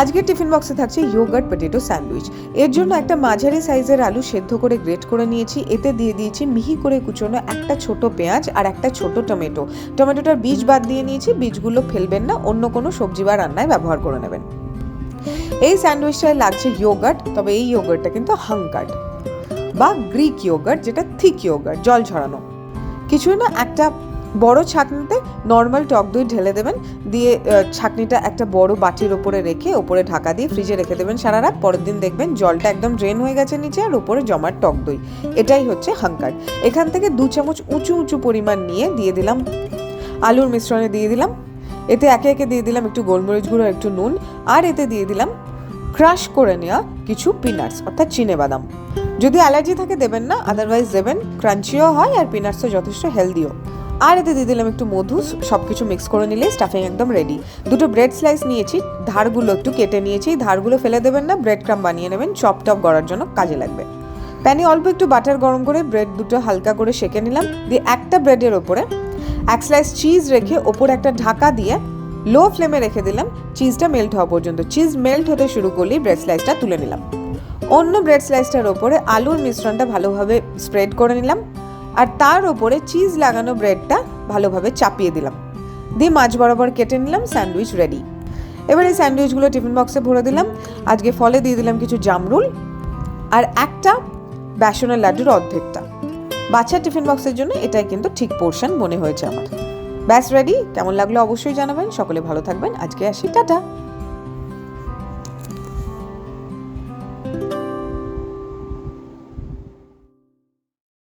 আজকের টিফিন বক্সে থাকছে ইয়োগার্ট পটেটো স্যান্ডউইচ এর জন্য একটা মাঝারি সাইজের আলু সেদ্ধ করে গ্রেট করে নিয়েছি। এতে দিয়ে দিয়েছি মিহি করে কুচোনো একটা ছোট পেঁয়াজ আর একটা ছোট টমেটো। টমেটোটার বীজ বাদ দিয়ে নিয়েছি, বীজগুলো ফেলবেন না, অন্য কোনো সবজি বা রান্নায় ব্যবহার করে নেবেন। এই স্যান্ডউইচটায় লাগছে ইয়োগার্ট তবে এই ইয়োগার্টটা কিন্তু হাঙ্কার্ট বা গ্রিক ইয়োগার্ট যেটা থিক ইয়োগার্ট জল ছড়ানো কিছুই না, একটা বড় ছাঁকনিতে নর্মাল টক দই ঢেলে দেবেন। দিয়ে ছাঁকনিটা একটা বড় বাটির ওপরে রেখে ওপরে ঢাকা দিয়ে ফ্রিজে রেখে দেবেন সারা রাত পরের দিন দেখবেন জলটা একদম ড্রেন হয়ে গেছে নিচে আর ওপরে জমার টক দই। এটাই হচ্ছে হাঙ্কার। এখান থেকে দু চামচ উঁচু উঁচু পরিমাণ নিয়ে দিয়ে দিলাম আলুর মিশ্রণে দিয়ে দিলাম। এতে একে একে দিয়ে দিলাম একটু গোলমরিচ গুঁড়ো, একটু নুন। আর এতে দিয়ে দিলাম ক্রাশ করে নেওয়া কিছু পিনাটস অর্থাৎ চিনে বাদাম। যদি অ্যালার্জি থাকে দেবেন না আদারওয়াইজ দেবেন। ক্রাঞ্চিও হয় আর পিনাটসও যথেষ্ট হেলদিও আর এতে দিয়ে দিলাম একটু মধু সব কিছু মিক্স করে নিলে স্টাফিং একদম রেডি দুটো ব্রেড স্লাইস নিয়েছি, ধারগুলো একটু কেটে নিয়েছি, ধারগুলো ফেলে দেবেন না ব্রেড ক্রাম বানিয়ে নেবেন চপ টপ করার জন্য কাজে লাগবে। প্যানে অল্প একটু বাটার গরম করে ব্রেড দুটো হালকা করে সেকে নিলাম, দিয়ে একটা ব্রেডের ওপরে এক স্লাইস চিজ রেখে ওপর একটা ঢাকা দিয়ে লো ফ্লেমে রেখে দিলাম চিজটা মেল্ট হওয়া পর্যন্ত। চিজ মেল্ট হতে শুরু করলেই ব্রেড স্লাইসটা তুলে নিলাম। অন্য ব্রেড স্লাইসটার ওপরে আলুর মিশ্রণটা ভালোভাবে স্প্রেড করে নিলাম, আর তার ওপরে চিজ লাগানো ব্রেডটা ভালোভাবে চাপিয়ে দিলাম। দিয়ে মাছ বরাবর কেটে নিলাম, স্যান্ডউইচ রেডি এবার এই স্যান্ডউইচগুলো টিফিন বক্সে ভরে দিলাম। আজকে ফলে দিয়ে দিলাম কিছু জামরুল আর একটা বেসনের লাড্ডুর অর্ধেকটা। বাচ্চার টিফিন বক্সের জন্য এটাই কিন্তু ঠিক পোর্শন মনে হয়েছে আমার। ব্যাস রেডি কেমন লাগল অবশ্যই জানাবেন। সকলে ভালো থাকবেন। আজকে আসি, টাটা।